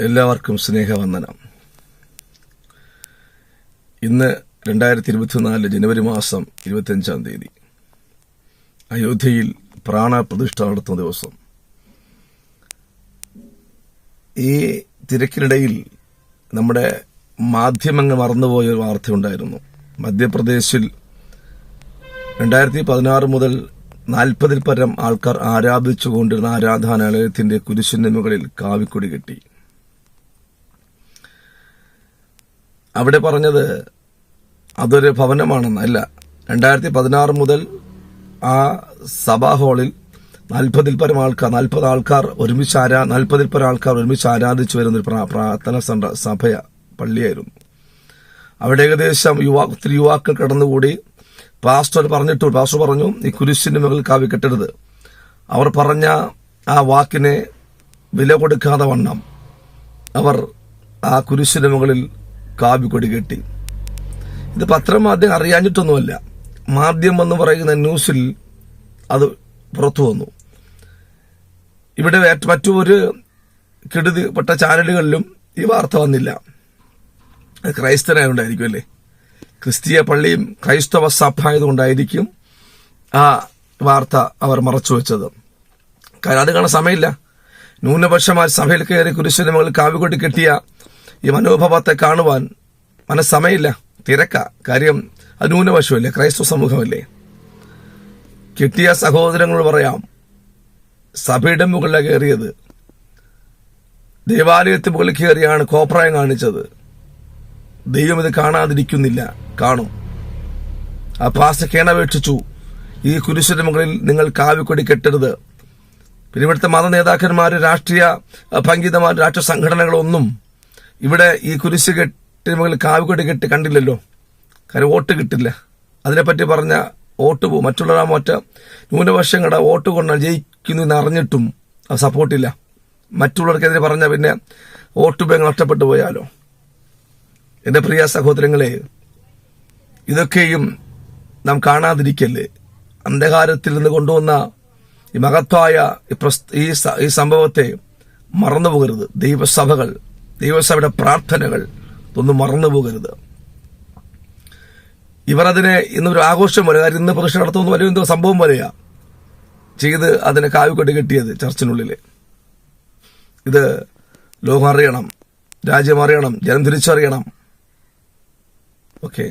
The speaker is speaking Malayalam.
എല്ലാവർക്കും സ്നേഹവന്ദനം. ഇന്ന് രണ്ടായിരത്തി ഇരുപത്തിനാല് ജനുവരി മാസം ഇരുപത്തിയഞ്ചാം തീയതി. അയോധ്യയിൽ പ്രാണപ്രതിഷ്ഠ നടത്തുന്ന ദിവസം. ഈ തിരക്കിനിടയിൽ നമ്മുടെ മാധ്യമങ്ങൾ മറന്നുപോയ ഒരു വാർത്തയുണ്ടായിരുന്നു. മധ്യപ്രദേശിൽ രണ്ടായിരത്തി പതിനാറ് മുതൽ നാൽപ്പതിൽ പരം ആൾക്കാർ ആരാധിച്ചുകൊണ്ടിരുന്ന ആരാധനാലയത്തിന്റെ കുരിശിന്റെ മുകളിൽ കാവിക്കൊടി കെട്ടി. അവിടെ പറഞ്ഞത് അതൊരു ഭവനമാണെന്ന്. അല്ല രണ്ടായിരത്തി പതിനാറ് മുതൽ ആ സഭാ ഹാളിൽ നാൽപ്പതിൽ പരം ആൾക്കാർ നാൽപ്പത് ആൾക്കാർ ഒരുമിച്ച് ആരാ നാൽപ്പതിൽ പരം ആൾക്കാർ ഒരുമിച്ച് ആരാധിച്ചു വരുന്ന ഒരു പ്രാർത്ഥന സഭയ പള്ളിയായിരുന്നു. അവിടെ ഏകദേശം യുവാ ഒത്തിരി യുവാക്കൾ കടന്നുകൂടി. പാസ്റ്റർ പറഞ്ഞിട്ടു പാസ്റ്റർ പറഞ്ഞു ഈ കുരിശിന്റെ മുകളിൽ കാവി കെട്ടരുത്. അവർ പറഞ്ഞ ആ വാക്കിനെ വില കൊടുക്കാതെ വണ്ണം. അവർ ആ കുരിശിന്റെ മുകളിൽ കാവി കൊടി കെട്ടി. ഇത് പത്രമാധ്യം അറിയാഞ്ഞിട്ടൊന്നുമല്ല. മാധ്യമം പറയുന്ന ന്യൂസിൽ അത് പുറത്തു വന്നു. ഇവിടെ മറ്റു ഒരു കെടുതിപ്പെട്ട ചാനലുകളിലും ഈ വാർത്ത വന്നില്ല. ക്രൈസ്തനായതുകൊണ്ടായിരിക്കും അല്ലേ? ക്രിസ്തീയ പള്ളിയും ക്രൈസ്തവ സഭ ആയതുകൊണ്ടായിരിക്കും ആ വാർത്ത അവർ മറച്ചു വെച്ചത്. കാരണം അത് കാണാൻ സമയമില്ല. ന്യൂനപക്ഷമായ സഭയിൽ കയറി കുരിശിന് മകൾ കാവികൊട്ടി കെട്ടിയ ഈ മനോഭാവത്തെ കാണുവാൻ മനസ്സമയമില്ല തിരക്ക. കാര്യം അത് ന്യൂനപക്ഷമല്ലേ? ക്രൈസ്തവ സമൂഹമല്ലേ? കിട്ടിയ സഹോദരങ്ങൾ പറയാം സഭയുടെ മുകളിലാണ് കയറിയത്. ദേവാലയത്തിന് മുകളിൽ കയറിയാണ് കോപ്രായം കാണിച്ചത്. ദൈവം ഇത് കാണാതിരിക്കുന്നില്ല. കാണും. ആ പാസ്റ്റർ കേണപേക്ഷിച്ചു ഈ കുരിശിന്റെ മുകളിൽ നിങ്ങൾ കാവിക്കൊടി കെട്ടരുത്. പിന്നെ ഇവിടുത്തെ മത നേതാക്കന്മാർ രാഷ്ട്രീയ ഭംഗിതമാർ രാഷ്ട്രീയ സംഘടനകളൊന്നും ഇവിടെ ഈ കുരിശ് കെട്ടി മുകളിൽ കാവിക്കൊടി കെട്ടി കണ്ടില്ലല്ലോ. കാര്യം വോട്ട് കിട്ടില്ല. അതിനെപ്പറ്റി പറഞ്ഞ വോട്ട് പോകും മറ്റുള്ളവരാ മറ്റ ന്യൂനപക്ഷങ്ങളുടെ വോട്ട് കൊണ്ട് ജയിക്കുന്നു എന്ന് അറിഞ്ഞിട്ടും അത് സപ്പോർട്ടില്ല മറ്റുള്ളവർക്കെതിരെ പറഞ്ഞ പിന്നെ വോട്ട് ബാങ്ക് നഷ്ടപ്പെട്ടു പോയാലോ? എന്റെ പ്രിയ സഹോദരങ്ങളെ ഇതൊക്കെയും നാം കാണാതിരിക്കല്ലേ? അന്ധകാരത്തിൽ നിന്ന് കൊണ്ടുവന്ന ഈ ഈ ഈ സംഭവത്തെ മറന്നുപോകരുത്. ദൈവസഭകൾ ദൈവസഭയുടെ പ്രാർത്ഥനകൾ ഒന്നും മറന്നു പോകരുത്. ഇവർ അതിനെ ഇന്നൊരു ആഘോഷം പോലെ കാര്യം ഇന്ന് പ്രതിഷ്ഠ നടത്തുന്ന വലിയ എന്തോ സംഭവം പോലെയാ ചെയ്ത് അതിനെ കാവിക്കൊട്ടി കെട്ടിയത് ചർച്ചിനുള്ളിൽ ഇത് ലോകം അറിയണം രാജ്യം അറിയണം ജനം തിരിച്ചറിയണം. ഓക്കെ.